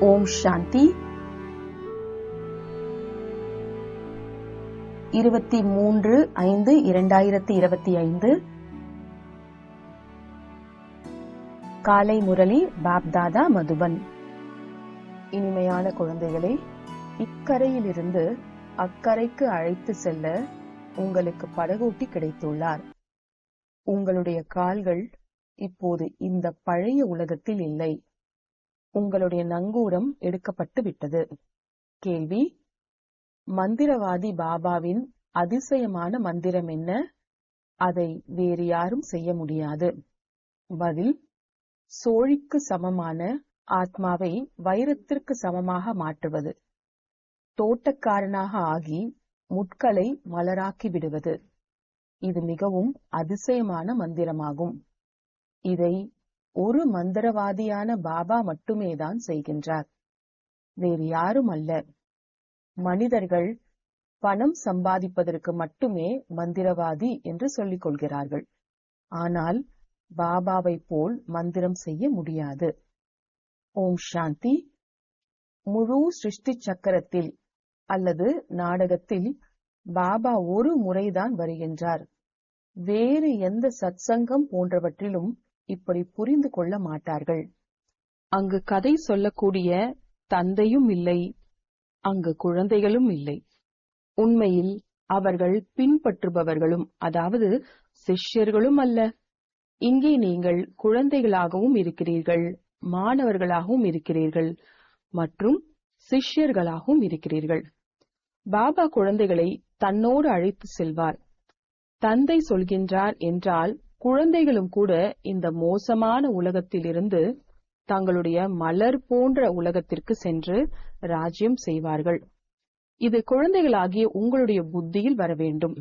ஓம் சாந்தி. இருபத்தி மூன்று ஐந்து இரண்டாயிரத்தி இருபத்தி ஐந்து. காலை முரளி பாப்தாதா மதுபன். இனிமையான குழந்தைகளே இக்கரையிலிருந்து அக்கரைக்கு அழைத்து செல்ல உங்களுக்கு படகோட்டி கிடைத்துள்ளார். உங்களுடைய கால்கள் இப்போது இந்த பழைய உலகத்தில் இல்லை. உங்களுடைய நங்கூரம் எடுக்கப்பட்டு விட்டது. கேள்வி. மந்திரவாதி பாபாவின் அதிசயமான மந்திரம் என்ன? அதை வேறு யாரும் செய்ய முடியாது. பதில். சோழிக்கு சமமான ஆத்மாவை வைரத்திற்கு சமமாக மாற்றுவது. தோட்டக்காரனாக ஆகி முட்களை மலராக்கி விடுவது. இது மிகவும் அதிசயமான மந்திரமாகும். இதை ஒரு மந்திரவாதியான பாபா மட்டுமே தான் செய்கின்றார். வேறு யாரும் அல்ல. மனிதர்கள் பணம் சம்பாதிப்பதற்கு மட்டுமே மந்திரவாதி என்று சொல்லிக் கொள்கிறார்கள். ஆனால் பாபாவை போல் மந்திரம் செய்ய முடியாது. ஓம் சாந்தி. முழு சிருஷ்டி சக்கரத்தில் அல்லது நாடகத்தில் பாபா ஒரு முறைதான் வருகின்றார். வேறு எந்த சத்சங்கம் போன்றவற்றிலும் இப்படி புரிந்து கொள்ள மாட்டார்கள். அங்கு கதை சொல்லக்கூடிய தந்தையும் இல்லை அங்கு குழந்தைகளும் இல்லை. உண்மையில் அவர்கள் பின்பற்றுபவர்களும் அதாவது சிஷ்யர்களும் அல்ல. இங்கே நீங்கள் குழந்தைகளாகவும் இருக்கிறீர்கள் மாணவர்களாகவும் இருக்கிறீர்கள் மற்றும் சிஷ்யர்களாகவும் இருக்கிறீர்கள். பாபா குழந்தைகளை தன்னோடு அழைத்து செல்வார். தந்தை சொல்கின்றார் என்றால் குழந்தைகளும் கூட இந்த மோசமான உலகத்திலிருந்து தங்களுடைய மலர் போன்ற உலகத்திற்கு சென்று ராஜ்யம் செய்வார்கள். இது குழந்தைகளாகிய உங்களுடைய புத்தியில் வர வேண்டும்.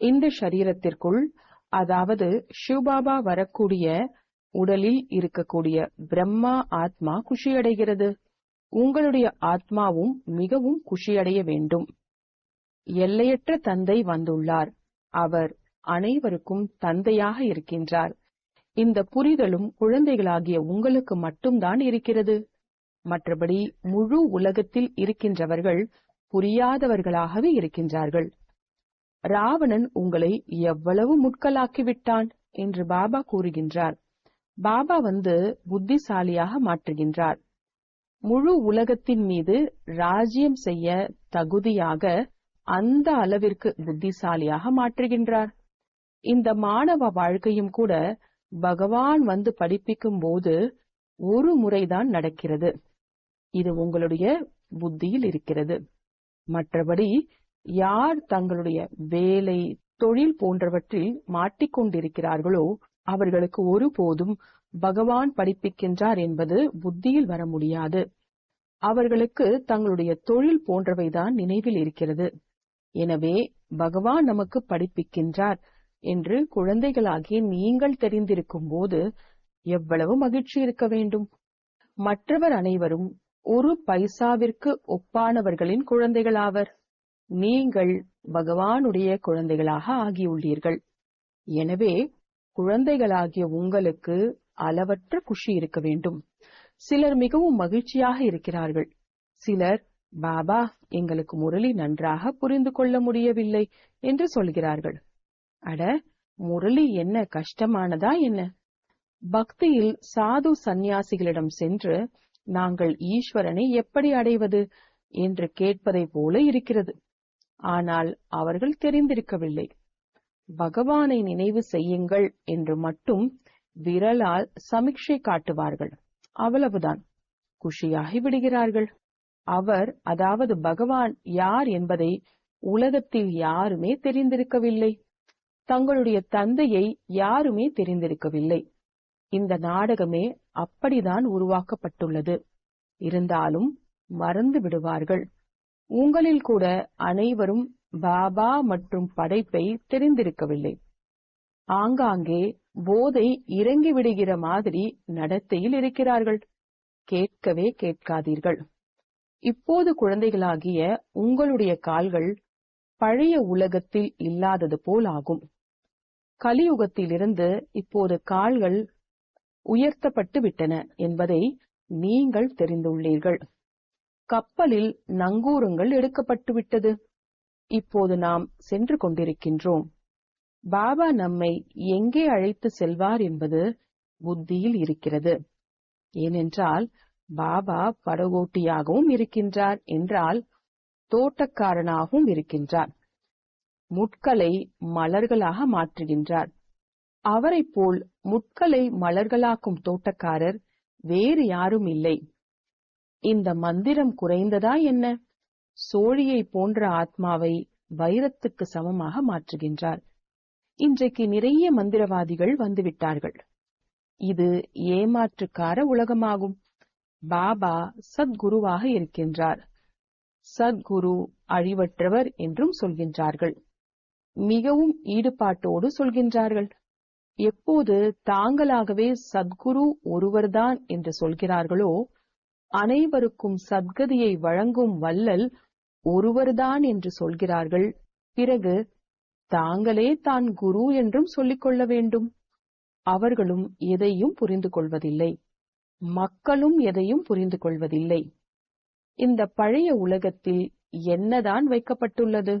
இந்த சரீரத்திற்குள் அதாவது சிவபாபா வரக்கூடிய உடலில் இருக்கக்கூடிய பிரம்மா ஆத்மா குஷியடைகிறது. உங்களுடைய ஆத்மாவும் மிகவும் குஷியடைய வேண்டும். எல்லையற்ற தந்தை வந்துள்ளார். அவர் அனைவருக்கும் தந்தையாக இருக்கின்றார். இந்த புரிதலும் குழந்தைகளாகிய உங்களுக்கு மட்டும்தான் இருக்கிறது. மற்றபடி முழு உலகத்தில் இருக்கின்றவர்கள் புரியாதவர்களாகவே இருக்கின்றார்கள். ராவணன் உங்களை எவ்வளவு முட்களாக்கிவிட்டான் என்று பாபா கூறுகின்றார். பாபா வந்து புத்திசாலியாக மாற்றுகின்றார். முழு உலகத்தின் மீது ராஜ்யம் செய்ய தகுதியாக அந்த அளவிற்கு புத்திசாலியாக மாற்றுகின்றார். இந்த மாணவ வாழ்க்கையும் கூட பகவான் வந்து படிப்பிக்கும் போது ஒரு முறைதான் நடக்கிறது. இது உங்களுடைய புத்தியில் இருக்கிறது. மற்றபடி யார் தங்களுடைய வேலை தொழில் போன்றவற்றில் மாட்டிக்கொண்டிருக்கிறார்களோ அவர்களுக்கு ஒருபோதும் பகவான் படிப்பிக்கின்றார் என்பது புத்தியில் வர முடியாது. அவர்களுக்கு தங்களுடைய தொழில் போன்றவைதான் நினைவில் இருக்கிறது. எனவே பகவான் நமக்கு படிப்பிக்கின்றார். என்று குழந்தைகளாகிய நீங்கள் தெரிந்திருக்கும் போது எவ்வளவு மகிழ்ச்சி இருக்க வேண்டும்? மற்றவர் அனைவரும் ஒரு பைசாவிற்கு ஒப்பானவர்களின் குழந்தைகளாவர். நீங்கள் பகவானுடைய குழந்தைகளாக ஆகியுள்ளீர்கள். எனவே குழந்தைகளாகிய உங்களுக்கு அளவற்ற குஷி இருக்க வேண்டும். சிலர் மிகவும் மகிழ்ச்சியாக இருக்கிறார்கள். சிலர் பாபா எங்களுக்கு முரளி நன்றாக புரிந்து கொள்ள முடியவில்லை என்று சொல்கிறார்கள். அட முரளி என்ன கஷ்டமானதா என்ன? பக்தியில் சாது சந்நியாசிகளிடம் சென்று நாங்கள் ஈஸ்வரனை எப்படி அடைவது? என்று கேட்பதை போல இருக்கிறது. ஆனால் அவர்கள் தெரிந்திருக்கவில்லை. பகவானை நினைவு செய்யுங்கள் என்று மட்டும் விரலால் சமிக்ஷை காட்டுவார்கள். அவ்வளவுதான். குஷியாகி விடுகிறார்கள். அவர் அதாவது பகவான் யார் என்பதை உலகத்தில் யாருமே தெரிந்திருக்கவில்லை. தங்களுடைய தந்தையை யாருமே தெரிந்திருக்கவில்லை. இந்த நாடகமே அப்படிதான் உருவாக்கப்பட்டுள்ளது. இருந்தாலும் மறந்து விடுவார்கள். உங்களில் கூட அனைவரும் பாபா மற்றும் படைப்பை தெரிந்திருக்கவில்லை. ஆங்காங்கே போதை இறங்கி விடுகிற மாதிரி நடத்தையில் இருக்கிறார்கள். கேட்கவே கேட்காதீர்கள். இப்போது குழந்தைகளாகிய உங்களுடைய கால்கள் பழைய உலகத்தில் இல்லாதது போல் ஆகும். கலியுகத்திலிருந்து இப்போது கால்கள் உயர்த்தப்பட்டு விட்டன என்பதை நீங்கள் தெரிந்துள்ளீர்கள். கப்பலில் நங்கூரங்கள் எடுக்கப்பட்டுவிட்டது இப்போது நாம் சென்று கொண்டிருக்கின்றோம். பாபா நம்மை எங்கே அழைத்து செல்வார் என்பது புத்தியில் இருக்கிறது. ஏனென்றால் பாபா படகோட்டியாகவும் இருக்கின்றார் என்றால் தோட்டக்காரனாகவும் இருக்கின்றார். முட்களை மலர்களாக மாற்றுகின்றார். அவரைப் போல் முட்களை மலர்களாக்கும் தோட்டக்காரர் வேறு யாரும் இல்லை. இந்த மந்திரம் குறைந்ததா என்ன? சோழியை போன்ற ஆத்மாவை வைரத்துக்கு சமமாக மாற்றுகின்றார். இன்றைக்கு நிறைய மந்திரவாதிகள் வந்துவிட்டார்கள். இது ஏமாற்றுக்கார உலகமாகும். பாபா சத்குருவாக இருக்கின்றார். சத்குரு அழிவற்றவர் என்றும் சொல்கின்றார்கள். மிகவும் ஈடுபாட்டோடு சொல்கின்றார்கள். எப்போது தாங்களாகவே சத்குரு ஒருவர்தான் என்று சொல்கிறார்களோ அனைவருக்கும் சத்கதியை வழங்கும் வல்லல் ஒருவர்தான் என்று சொல்கிறார்கள். பிறகு தாங்களே தான் குரு என்றும் சொல்லிக் கொள்ள வேண்டும். அவர்களும் எதையும் புரிந்து கொள்வதில்லை. மக்களும் எதையும் புரிந்து கொள்வதில்லை. இந்த பழைய உலகத்தில் என்னதான் வைக்கப்பட்டுள்ளது?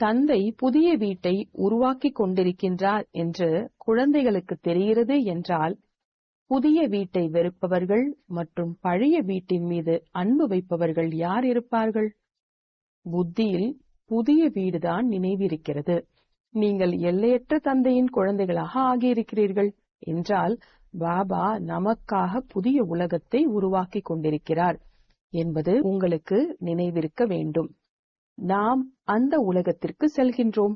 தந்தை புதிய வீட்டை உருவாக்கிக் கொண்டிருக்கின்றார் என்று குழந்தைகளுக்கு தெரிகிறது என்றால் புதிய வீட்டை வெறுப்பவர்கள் மற்றும் பழைய வீட்டின் மீது அன்பு வைப்பவர்கள் யார் இருப்பார்கள்? புத்தியில் புதிய வீடுதான் நினைவிருக்கிறது. நீங்கள் எல்லையற்ற தந்தையின் குழந்தைகளாக ஆகியிருக்கிறீர்கள் என்றால் பாபா நமக்காக புதிய உலகத்தை உருவாக்கிக் கொண்டிருக்கிறார் என்பது உங்களுக்கு நினைவிருக்க வேண்டும். நாம் அந்த உலகத்திற்கு செல்கின்றோம்.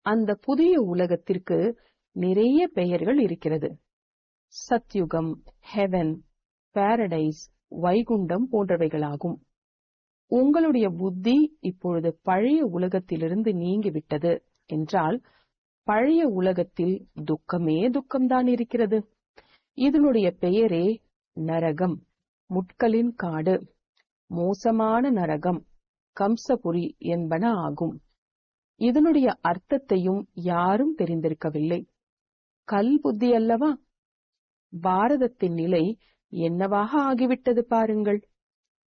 அந்த புதிய உலகத்திற்கு நிறைய பெயர்கள் இருக்கிறது. சத்யுகம் ஹெவன் பாரடைஸ் வைகுண்டம் போன்றவைகளாகும். உங்களுடைய புத்தி இப்பொழுது பழைய உலகத்திலிருந்து நீங்கிவிட்டது என்றால் பழைய உலகத்தில் துக்கமே துக்கம்தான் இருக்கிறது. இதனுடைய பெயரே நரகம் முட்களின் காடு மோசமான நரகம். கம்சபுரி என்பன ஆகும். இதனுடைய அர்த்தத்தையும் யாரும் தெரிந்திருக்கவில்லை. கல் புத்தி அல்லவா? பாரதத்தின் நிலை என்னவாக ஆகிவிட்டது பாருங்கள்.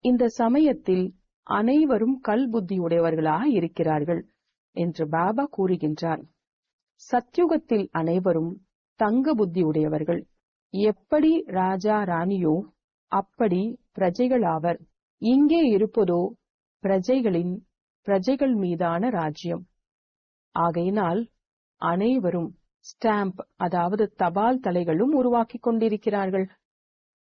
இந்த சமயத்தில் அனைவரும் கல் புத்தியுடையவர்களாக இருக்கிறார்கள் என்று பாபா கூறுகின்றார். சத்யுகத்தில் அனைவரும் தங்க புத்தி உடையவர்கள் எப்படி ராஜா ராணியோ அப்படி பிரஜைகளாவர். இங்கே இருப்பதோ பிரஜைகளின் பிரஜைகள் மீதான ராஜ்யம். ஆகையினால் அனைவரும் ஸ்டாம்ப் அதாவது தபால் தலைகளும் உருவாக்கிக் கொண்டிருக்கிறார்கள்.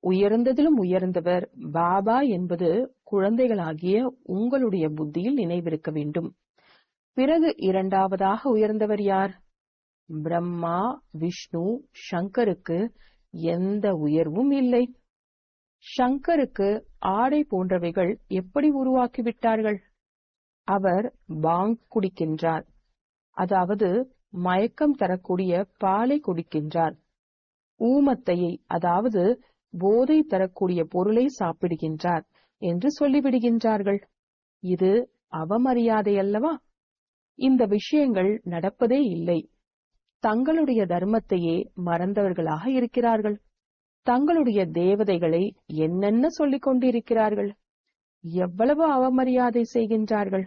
உயர்ந்ததிலும் உயர்ந்தவர் பாபா என்பது குழந்தைகளாகிய உங்களுடைய புத்தியில் நினைவிருக்க வேண்டும். பிறகு இரண்டாவதாக உயர்ந்தவர் யார்? பிரம்மா விஷ்ணு சங்கருக்கு எந்த உயர்வும் இல்லை. சங்கருக்கு ஆடை போன்றவைகள் எப்படி உருவாக்கிவிட்டார்கள்? அவர் பாங் குடிக்கின்றார். அதாவது மயக்கம் தரக்கூடிய பாலை குடிக்கின்றார். ஊமத்தையை அதாவது போதை தரக்கூடிய பொருளை சாப்பிடுகின்றார் என்று சொல்லிவிடுகின்றார்கள். இது அவமரியாதை அல்லவா? இந்த விஷயங்கள் நடப்பதே இல்லை. தங்களுடைய தர்மத்தையே மறந்தவர்களாக இருக்கிறார்கள். தங்களுடைய தேவதைகளை என்னென்ன சொல்லிக் கொண்டிருக்கிறார்கள்? எவ்வளவு அவமரியாதை செய்கின்றார்கள்?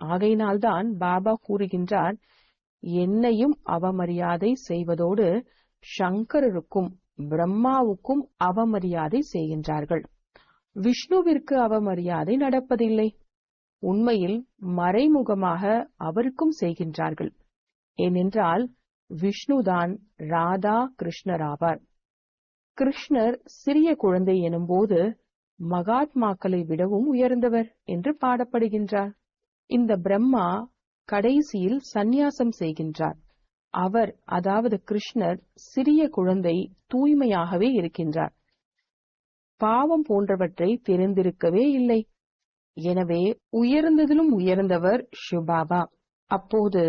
ஆகையினால்தான் பாபா கூறுகின்றார் என்னையும் அவமரியாதை செய்வதோடு சங்கரருக்கும் பிரம்மாவுக்கும் அவமரியாதை செய்கின்றார்கள். விஷ்ணுவிற்கு அவமரியாதை நடப்பதில்லை. உண்மையில் மறைமுகமாக அவருக்கும் செய்கின்றார்கள். ஏனென்றால் விஷ்ணுதான் ராதா கிருஷ்ணராவார். கிருஷ்ணர் சிறிய குழந்தை எனும்போது மகாத்மாக்களை விடவும் உயர்ந்தவர் என்று பாடப்படுகின்றார். இந்த பிரம்மா கடைசியில் சந்நியாசம் செய்கின்றார். அவர் அதாவது கிருஷ்ணர் சிறிய குழந்தை தூய்மையாகவே இருக்கின்றார். பாவம் போன்றவற்றை தெரிந்திருக்கவே இல்லை. எனவே உயர்ந்ததிலும் உயர்ந்தவர் ஷுபாபா அப்போது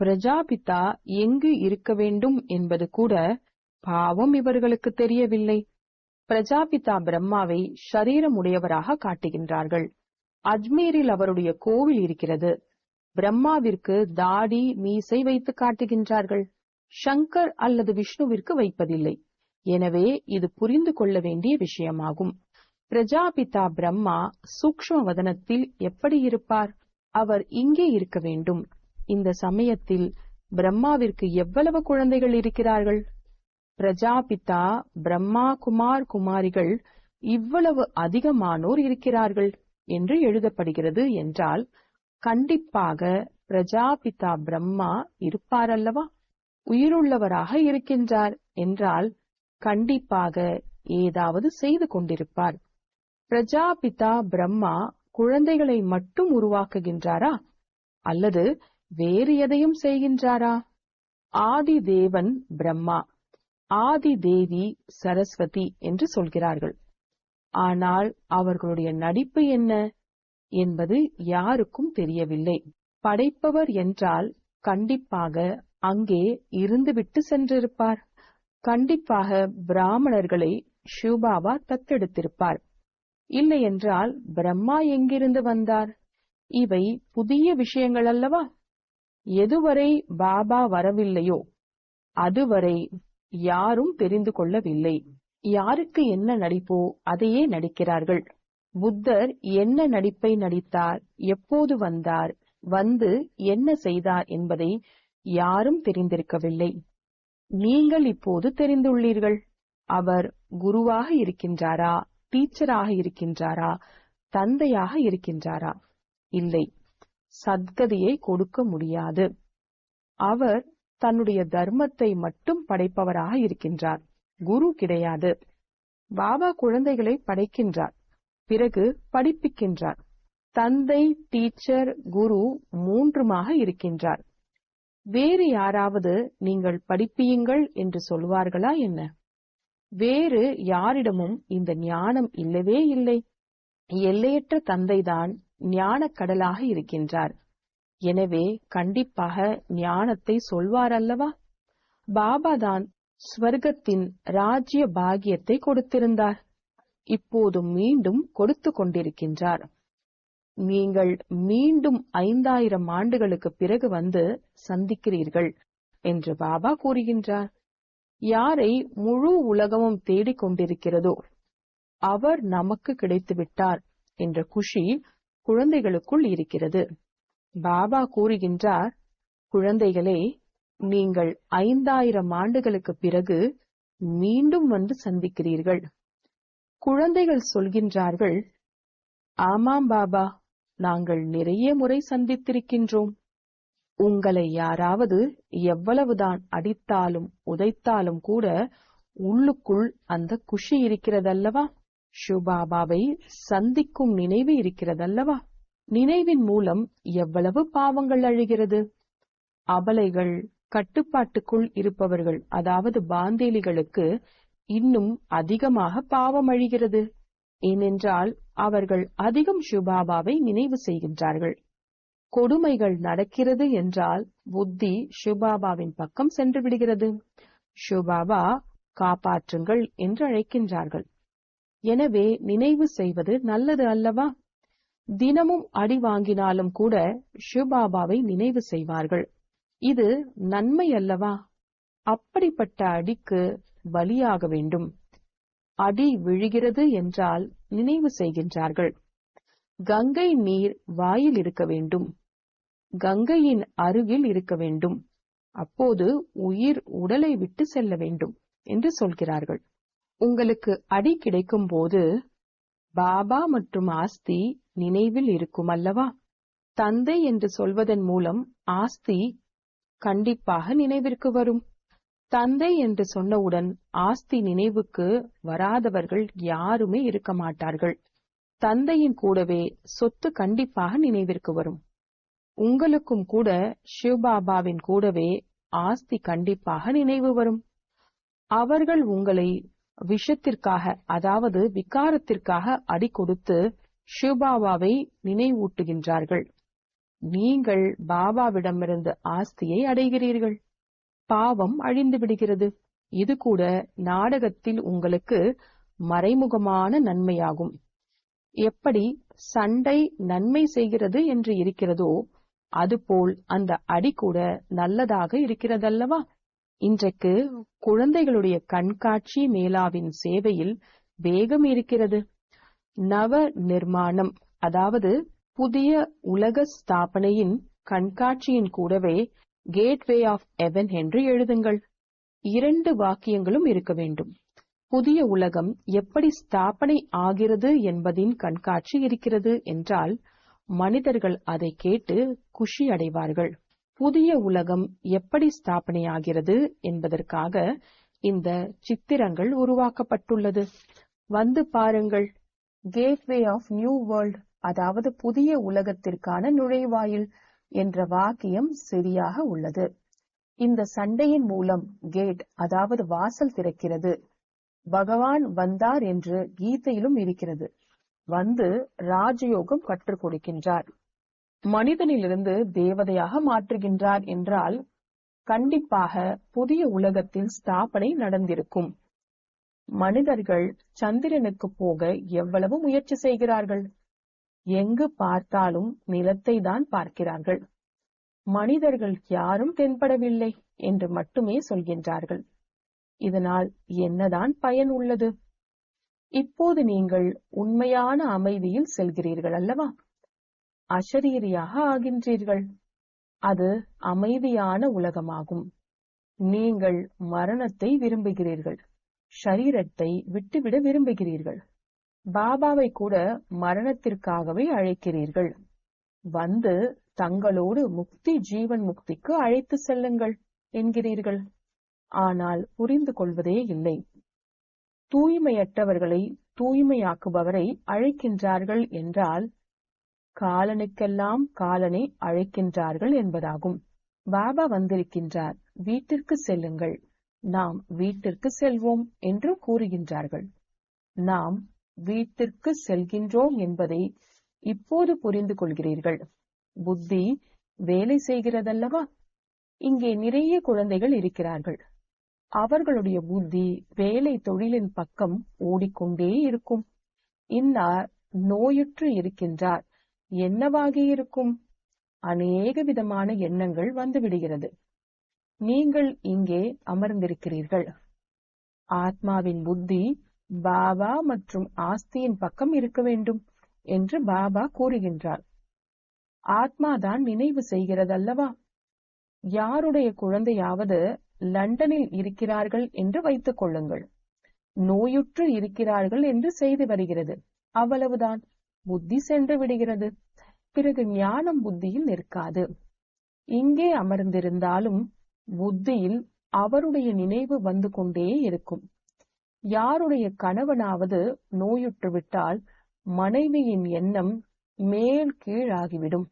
பிரஜாபிதா எங்கு இருக்க வேண்டும் என்பது கூட பாவம் இவர்களுக்கு தெரியவில்லை. பிரஜாபிதா பிரம்மாவை ஷரீரமுடையவராக காட்டுகின்றார்கள். அஜ்மீரில் அவருடைய கோவில் இருக்கிறது. பிரம்மாவிற்கு தாடி மீசை வைத்து காட்டுகின்றார்கள். சங்கர் அல்லது விஷ்ணுவிற்கு வைப்பதில்லை. எனவே இது புரிந்து கொள்ள வேண்டிய விஷயமாகும். பிரஜாபிதா பிரம்மா சூக்ஷ்ம வதனத்தில் எப்படி இருப்பார்? அவர் இங்கே இருக்க வேண்டும். இந்த சமயத்தில் பிரம்மாவிற்கு எவ்வளவு குழந்தைகள் இருக்கிறார்கள்? பிரஜாபிதா பிரம்மா குமார் குமாரிகள் இவ்வளவு அதிகமானோர் இருக்கிறார்கள் என்று எழுதப்படுகிறது என்றால் கண்டிப்பாக பிரஜாபிதா பிரம்மா இருப்பாரல்லவா? உயிருள்ளவராக இருக்கின்றார் என்றால் கண்டிப்பாக ஏதாவது செய்து கொண்டிருப்பார். பிரஜாபிதா பிரம்மா குழந்தைகளை மட்டும் உருவாக்குகின்றாரா? அல்லது வேறு எதையும் செய்கின்றாரா? ஆதி தேவன் பிரம்மா ஆதி தேவி சரஸ்வதி என்று சொல்கிறார்கள். ஆனால் அவர்களுடைய நடிப்பு என்ன? என்பது யாருக்கும் தெரியவில்லை. படைப்பவர் என்றால் கண்டிப்பாக அங்கே இருந்துவிட்டு சென்றிருப்பார். கண்டிப்பாக பிராமணர்களை ஷூபாவா தத்தெடுத்திருப்பார். இல்லை என்றால் பிரம்மா எங்கிருந்து வந்தார்? இவை புதிய விஷயங்கள் அல்லவா? எதுவரை பாபா வரவில்லையோ அதுவரை யாரும் தெரிந்து கொள்ளவில்லை. யாருக்கு என்ன நடிப்போ அதையே நடிக்கிறார்கள். புத்தர் என்ன நடிப்பை நடித்தார் எப்போது வந்தார் வந்து என்ன செய்தார் என்பதை யாரும் தெரிந்திருக்கவில்லை. நீங்கள் இப்போது தெரிந்துள்ளீர்கள். அவர் குருவாக இருக்கின்றாரா டீச்சராக இருக்கின்றாரா தந்தையாக இருக்கின்றாரா? இல்லை. சத்கதியை கொடுக்க முடியாது. அவர் தன்னுடைய தர்மத்தை மட்டும் படைப்பவராக இருக்கின்றார். குரு கிடையாது. பாபா குழந்தைகளை படைக்கின்றார். பிறகு படிப்பிக்கின்றார். தந்தை டீச்சர் குரு மூன்றுமாக இருக்கின்றார். வேறு யாராவது நீங்கள் படிப்பியுங்கள் என்று சொல்வார்களா என்ன? வேறு யாரிடமும் இந்த ஞானம் இல்லவே இல்லை. எல்லையற்ற தந்தைதான் ஞான கடலாக இருக்கின்றார். எனவே கண்டிப்பாக ஞானத்தை சொல்வார் அல்லவா பாபா தான் ஸ்வர்க்கத்தின் ராஜ்ய பாகியத்தை கொடுத்திருந்தார். இப்போது மீண்டும் கொடுத்து கொண்டிருக்கின்றார். நீங்கள் மீண்டும் ஐந்தாயிரம் ஆண்டுகளுக்கு பிறகு வந்து சந்திக்கிறீர்கள் என்று பாபா கூறுகின்றார். யாரை முழு உலகமும் தேடிக் கொண்டிருக்கிறதோ அவர் நமக்கு கிடைத்துவிட்டார் என்ற குஷி குழந்தைகளுக்குள் இருக்கிறது. பாபா கூறுகின்றார் குழந்தைகளே நீங்கள் ஐந்தாயிரம் ஆண்டுகளுக்கு பிறகு மீண்டும் வந்து சந்திக்கிறீர்கள். குழந்தைகள் சொல்கின்றார்கள் ஆமாம் பாபா நாங்கள் நிறைய முறை சந்தித்திருக்கின்றோம். உங்களை யாராவது எவ்வளவுதான் அடித்தாலும் உதைத்தாலும் கூட உள்ளுக்குள் அந்த குஷி இருக்கிறதல்லவா? ஷுபாபாவை சந்திக்கும் நினைவு இருக்கிறதல்லவா? நினைவின் மூலம் எவ்வளவு பாவங்கள் அழுகிறது? அபலைகள் கட்டுப்பாட்டுக்குள் இருப்பவர்கள் அதாவது பாந்தேலிகளுக்கு இன்னும் அதிகமாக பாவம் அழிகிறது. ஏனென்றால் அவர்கள் அதிகம் ஷுபாபாவை நினைவு செய்கின்றார்கள். கொடுமைகள் நடக்கிறது என்றால் புத்தி ஷுபாபாவின் பக்கம் சென்று விடுகிறது. ஷுபாபா காப்பாற்றுங்கள் என்று அழைக்கின்றார்கள். எனவே நினைவு செய்வது நல்லது அல்லவா? தினமும் அடி வாங்கினாலும் கூட ஷுபாபாவை நினைவு செய்வார்கள். இது நன்மை அல்லவா? அப்படிப்பட்ட அடிக்கு பலியாக வேண்டும். அடி விழுகிறது என்றால் நினைவு செய்கின்றார்கள். கங்கை நீர் வாயில் இருக்க வேண்டும். கங்கையின் அருகில் இருக்க வேண்டும். அப்போது உயிர் உடலை விட்டு செல்ல வேண்டும் என்று சொல்கிறார்கள். உங்களுக்கு அடி கிடைக்கும் போது பாபா மற்றும் ஆஸ்தி நினைவில் இருக்கும் அல்லவா தந்தை என்று சொல்வதன் மூலம் ஆஸ்தி கண்டிப்பாக நினைவிற்கு வரும். தந்தை என்று சொன்னவுடன் ஆஸ்தி நினைவுக்கு வராதவர்கள் யாருமே இருக்க மாட்டார்கள். தந்தையின் கூடவே சொத்து கண்டிப்பாக நினைவிற்கு வரும். உங்களுக்கும் கூட சிவபாபாவின் கூடவே ஆஸ்தி கண்டிப்பாக நினைவு வரும். அவர்கள் உங்களை விஷத்திற்காக அதாவது விகாரத்திற்காக அடி கொடுத்து ஷிவ்பாபாவை நினைவூட்டுகின்றார்கள். நீங்கள் பாபாவிடமிருந்து ஆஸ்தியை அடைகிறீர்கள். பாவம் அழிந்து விடுகிறது. இது கூட நாடகத்தில் உங்களுக்கு மறைமுகமான நன்மையாகும். எப்படி சண்டை நன்மை செய்கிறது என்று இருக்கிறதோ அதுபோல் அந்த அடி கூட நல்லதாக இருக்கிறதல்லவா? இன்றைக்கு குழந்தைகளுடைய கண்காட்சி மேளாவின் சேவையில் வேகம் இருக்கிறது. நவ நிர்மாணம் அதாவது புதிய உலக ஸ்தாபனையின் கண்காட்சியின் கூடவே கேட்வே ஆஃப் எவன் என்று எழுதுங்கள். இரண்டு வாக்கியங்களும் இருக்க வேண்டும். புதிய உலகம் எப்படி ஸ்தாபனை ஆகிறது என்பதின் கண்காட்சி இருக்கிறது என்றால் மனிதர்கள் அதை கேட்டு குஷி அடைவார்கள். புதிய உலகம் எப்படி ஸ்தாபனையாகிறது என்பதற்காக இந்த சித்திரங்கள் உருவாக்கப்பட்டுள்ளது. வந்து பாருங்கள். கேட்வே ஆஃப் நியூ வேர்ல்ட் அதாவது புதிய உலகத்திற்கான நுழைவாயில் என்ற வாக்கியம் சரியாக உள்ளது. இந்த சண்டையின் மூலம் கேட் அதாவது வாசல் திறக்கிறது. பகவான் வந்தார் என்று கீதையிலும் இருக்கிறது. வந்து ராஜயோகம் கற்றுக் கொடுக்கின்றார். மனிதனிலிருந்து தேவதையாக மாற்றுகின்றார் என்றால் கண்டிப்பாக புதிய உலகத்தில் ஸ்தாபனை நடந்திருக்கும். மனிதர்கள் சந்திரனுக்கு போக எவ்வளவு முயற்சி செய்கிறார்கள்? எங்கு பார்த்தாலும் நிலத்தை தான் பார்க்கிறார்கள். மனிதர்கள் யாரும் தென்படவில்லை என்று மட்டுமே சொல்கின்றார்கள். இதனால் என்னதான் பயன் உள்ளது? இப்போது நீங்கள் உண்மையான அமைதியில் செல்கிறீர்கள் அல்லவா? அசரீரியாக ஆகின்றீர்கள். அது அமைதியான உலகமாகும். நீங்கள் மரணத்தை விரும்புகிறீர்கள். ஷரீரத்தை விட்டுவிட விரும்புகிறீர்கள். பாபாவை கூட மரணத்திற்காகவே அழைக்கிறீர்கள். வந்து தங்களோடு முக்தி ஜீவன் முக்திக்கு அழைத்து செல்லுங்கள் என்கிறீர்கள். ஆனால் புரிந்து கொள்வதே இல்லை. தூய்மையற்றவர்களை தூய்மையாக்குபவரை அழைக்கின்றார்கள் என்றால் காலனுக்கெல்லாம் காலனை அழைக்கின்றார்கள் என்பதாகும். பாபா வந்திருக்கின்றார். வீட்டிற்கு செல்லுங்கள். நாம் வீட்டிற்கு செல்வோம் என்று கூறுகின்றார்கள். நாம் வீட்டிற்கு செல்கின்றோம் என்பதை இப்போது புரிந்து கொள்கிறீர்கள். புத்தி வேலை செய்கிறதல்லவா? இங்கே நிறைய குழந்தைகள் இருக்கிறார்கள். அவர்களுடைய புத்தி வேலை தொழிலின் பக்கம் ஓடிக்கொண்டே இருக்கும். இன்னார் நோயுற்று இருக்கின்றார். என்னவாகி இருக்கும்? அநேக விதமான எண்ணங்கள் வந்துவிடுகிறது. நீங்கள் இங்கே அமர்ந்திருக்கிறீர்கள். ஆத்மாவின் புத்தி பாபா மற்றும் ஆஸ்தியின் பக்கம் இருக்க வேண்டும் என்று பாபா கூறுகின்றார். ஆத்மாதான் நினைவு செய்கிறதல்லவா? யாருடைய குழந்தையாவது லண்டனில் இருக்கிறார்கள் என்று வைத்துக் கொள்ளுங்கள். நோயுற்று இருக்கிறார்கள் என்று செய்து வருகிறது. அவ்வளவுதான். புத்தி சென்று விடுகிறது. பிறகு ஞானம் புத்தியில் நிற்காது. இங்கே அமர்ந்திருந்தாலும் புத்தியில் அவருடைய நினைவு வந்து கொண்டே இருக்கும். யாருடைய கணவனாவது நோயுற்று விட்டால் மனைவியின் எண்ணம் மேல் கீழாகிவிடும்.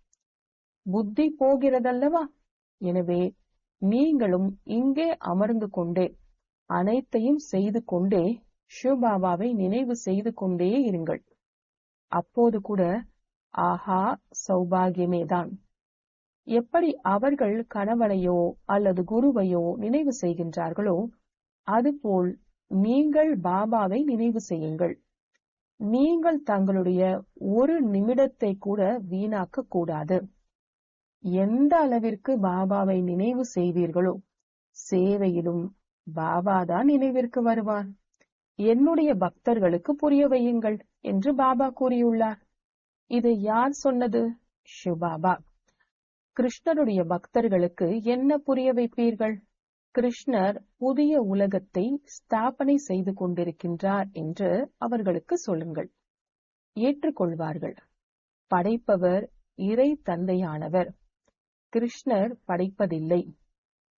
புத்தி போகிறதல்லவா? எனவே நீங்களும் இங்கே அமர்ந்து கொண்டே அனைத்தையும் செய்து கொண்டே சிவபாபாவை நினைவு செய்து கொண்டே இருங்கள். அப்போது கூட ஆஹா சௌபாகியமேதான். எப்படி அவர்கள் கணவனையோ அல்லது குருவையோ நினைவு செய்கின்றார்களோ அதுபோல் நீங்கள் பாபாவை நினைவு செய்யுங்கள். நீங்கள் தங்களுடைய ஒரு நிமிடத்தை கூட வீணாக்க கூடாது. எந்த அளவிற்கு பாபாவை நினைவு செய்வீர்களோ சேவையிலும் பாபாதான் நினைவிற்கு வருவார். என்னுடைய பக்தர்களுக்கு புரிய வையுங்கள் என்று பாபா கூறியுள்ளார். இதை யார் சொன்னது? சிவபாபா கிருஷ்ணருடைய பக்தர்களுக்கு என்ன புரிய வைப்பீர்கள்? கிருஷ்ணர் புதிய உலகத்தை ஸ்தாபனை செய்து கொண்டிருக்கின்றார் என்று அவர்களுக்கு சொல்லுங்கள். ஏற்றுக்கொள்வார்கள். படைப்பவர் இறை தந்தையானவர். கிருஷ்ணர் படைப்பதில்லை.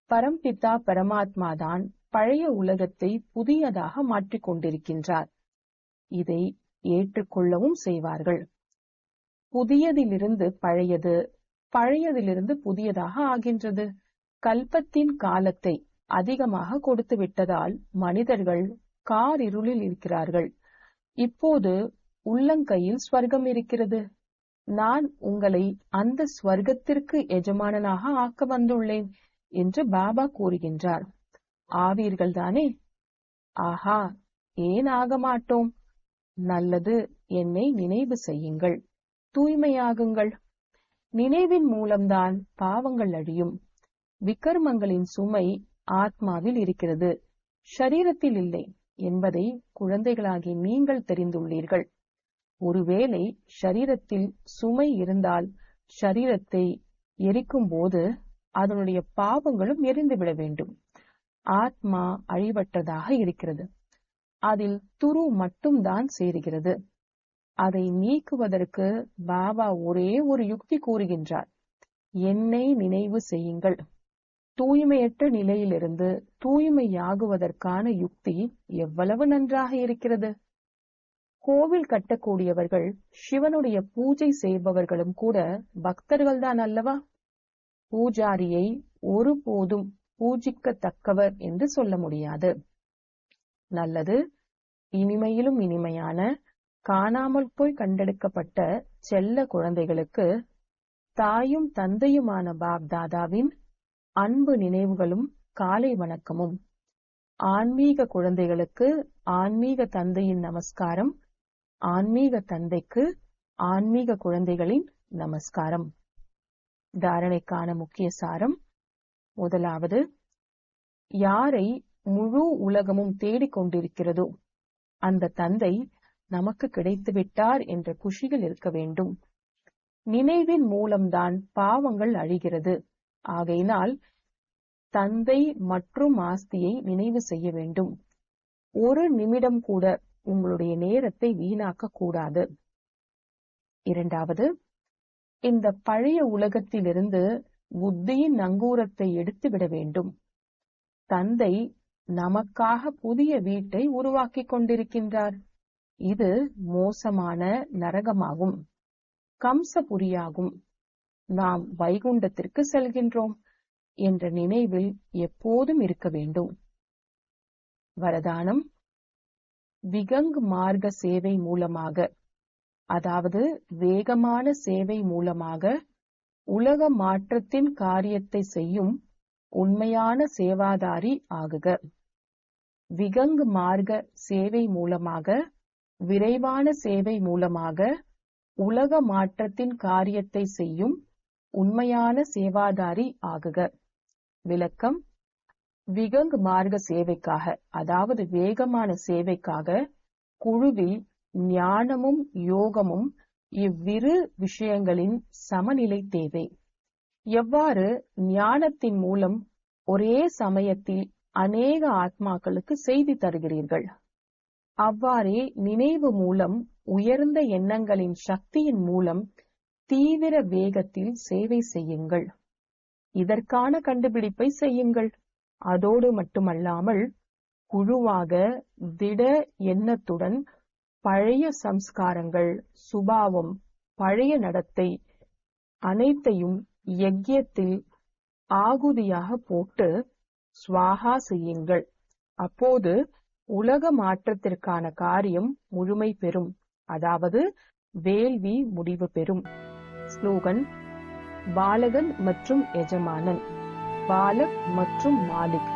பரம்பிதா பரமாத்மாதான் பழைய உலகத்தை புதியதாக மாற்றிக் கொண்டிருக்கின்றார். இதை ஏற்றுக்கொள்ளவும் செய்வார்கள். புதியதிலிருந்து பழையது பழையதிலிருந்து புதியதாக ஆகின்றது. கல்பத்தின் காலத்தை அதிகமாக கொடுத்து விட்டதால் மனிதர்கள் கார் இருளில் இருக்கிறார்கள். இப்போது உள்ளங்கையில் ஸ்வர்க்கம் இருக்கிறது. நான் உங்களை அந்த ஸ்வர்க்கத்திற்கு எஜமானனாக ஆக்க வந்துள்ளேன் என்று பாபா கூறுகின்றார். ஆவீர்கள் தானே ஆஹா ஏன் ஆக மாட்டோம்? நல்லது என்னை நினைவு செய்யுங்கள். தூய்மையாகுங்கள். நினைவின் மூலம்தான் பாவங்கள் அழியும். விக்கர்மங்களின் சுமை ஆத்மாவில் இருக்கிறது. ஷரீரத்தில் இல்லை என்பதை குழந்தைகளாகி நீங்கள் தெரிந்துள்ளீர்கள். ஒருவேளை ஷரீரத்தில் சுமை இருந்தால் ஷரீரத்தை எரிக்கும் போது அதனுடைய பாவங்களும் எரிந்துவிட வேண்டும். ஆத்மா அழிவற்றதாக இருக்கிறது. அதில் துரு மட்டும்தான் சேருகிறது. அதை நீக்குவதற்கு பாபா ஒரே ஒரு யுக்தி கூறுகின்றார். என்னை நினைவு செய்யுங்கள். தூய்மையற்ற நிலையிலிருந்து தூய்மையாகுவதற்கான யுக்தி எவ்வளவு நன்றாக இருக்கிறது? கோவில் கட்டக்கூடியவர்கள் சிவனுடைய பூஜை செய்பவர்களும் கூட பக்தர்கள்தான் அல்லவா? பூஜாரியை ஒருபோதும் பூஜிக்கத்தக்கவர் என்று சொல்ல முடியாது. நல்லது இனிமையிலும் இனிமையான காணாமல் போய் கண்டெடுக்கப்பட்ட செல்ல குழந்தைகளுக்கு தாயும் தந்தையுமான பாப்தாதாவின் அன்பு நினைவுகளும் காலை வணக்கமும். ஆன்மீக குழந்தைகளுக்கு ஆன்மீக தந்தையின் நமஸ்காரம். ஆன்மீக தந்தைக்கு ஆன்மீக குழந்தைகளின் நமஸ்காரம். தாரணைக்கான முக்கிய சாரம். முதலாவது யாரை முழு உலகமும் தேடிக் கொண்டிருக்கிறதோ அந்த தந்தை நமக்கு கிடைத்துவிட்டார் என்ற குஷியில் இருக்க வேண்டும். நினைவின் மூலம்தான் பாவங்கள் அழிகிறது. ஆகையினால் தந்தை மற்றும் ஆஸ்தியை நினைவு செய்ய வேண்டும். ஒரு நிமிடம் கூட உங்களுடைய நேரத்தை வீணாக்க கூடாது. இரண்டாவது இந்த பழைய உலகத்திலிருந்து புத்தியின் நங்கூரத்தை எடுத்துவிட வேண்டும். தந்தை நமக்காக புதிய வீட்டை உருவாக்கிக் கொண்டிருக்கின்றார். இது மோசமான நரகமாகும். கம்சபுரியாகும். நாம் வைகுண்டத்திற்கு செல்கின்றோம் என்ற நினைவில் எப்போதும் இருக்க வேண்டும். வரதானம். விகங் மார்க்க சேவை மூலமாக அதாவது வேகமான சேவை மூலமாக உலக மாற்றத்தின் காரியத்தை செய்யும் உண்மையான சேவாதாரி ஆகுக. விகங் மார்க்க சேவை மூலமாக விரைவான சேவை மூலமாக உலக மாற்றத்தின் காரியத்தை செய்யும் உண்மையான சேவாதாரி ஆகுக. விளக்கம் விகங் மார்க்க சேவைக்காக அதாவது வேகமான சேவைக்காக குழுவில் ஞானமும் யோகமும் இவ்விரு விஷயங்களின் சமநிலை தேவை. எவ்வாறு ஞானத்தின் மூலம் ஒரே சமயத்தில் அநேக ஆத்மாக்களுக்கு செய்தி தருகிறீர்கள்? அவ்வாறே நினைவு மூலம் உயர்ந்த எண்ணங்களின் சக்தியின் மூலம் தீவிர வேகத்தில் சேவை செய்யுங்கள். இதற்கான கண்டுபிடிப்பை செய்யுங்கள். அதோடு மட்டுமல்லாமல் குழுவாக திட எண்ணத்துடன் பழைய சம்ஸ்காரங்கள் சுபாவம் பழைய நடத்தை அனைத்தையும் யஜ்யத்தில் ஆகுதியாக போட்டு ஸ்வாகா செய்யுங்கள். அப்போது உலக மாற்றத்திற்கான காரியம் முழுமை பெறும். அதாவது வேள்வி முடிவு பெறும். ஸ்லோகன் பாலகன் மற்றும் எஜமானன் பாலக் மற்றும் மாலிக்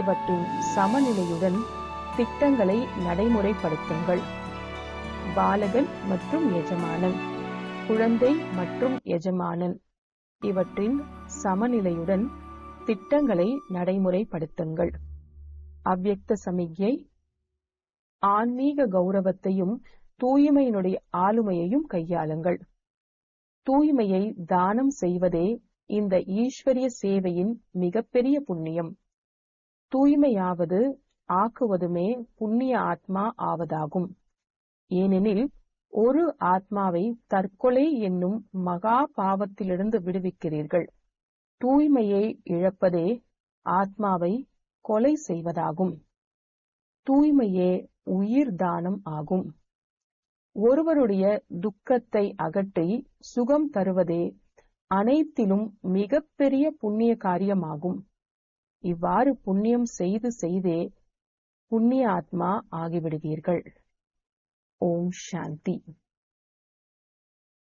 இவற்றின் சமநிலையுடன் திட்டங்களை நடைமுறைப்படுத்துங்கள். பாலகன் மற்றும் எஜமானன் குழந்தை மற்றும் எஜமானன் இவற்றின் சமநிலையுடன் திட்டங்களை நடைமுறைப்படுத்துங்கள். அவ்வக்த சமிக்ஞை ஆன்மீக கௌரவத்தையும் தூய்மையினுடைய ஆளுமையையும் கையாளுங்கள். தூய்மையை தானம் செய்வதே இந்த ஈஸ்வரிய சேவையின் மிகப்பெரிய புண்ணியம். தூய்மையாவது ஆக்குவதுமே புண்ணிய ஆத்மா ஆவதாகும். ஏனெனில் ஒரு ஆத்மாவை தற்கொலை என்னும் மகா பாவத்திலிருந்து விடுவிக்கிறீர்கள். தூய்மையை இழப்பதே ஆத்மாவை கொலை செய்வதாகும். தூய்மையே உயிர் தானம் ஆகும். ஒருவருடைய துக்கத்தை அகற்றி சுகம் தருவதே அனைத்திலும் மிகப்பெரிய புண்ணிய காரியமாகும். இவ்வாறு புண்ணியம் செய்து செய்தே புண்ணிய ஆத்மா ஆகிவிடுவீர்கள். ஓம் சாந்தி.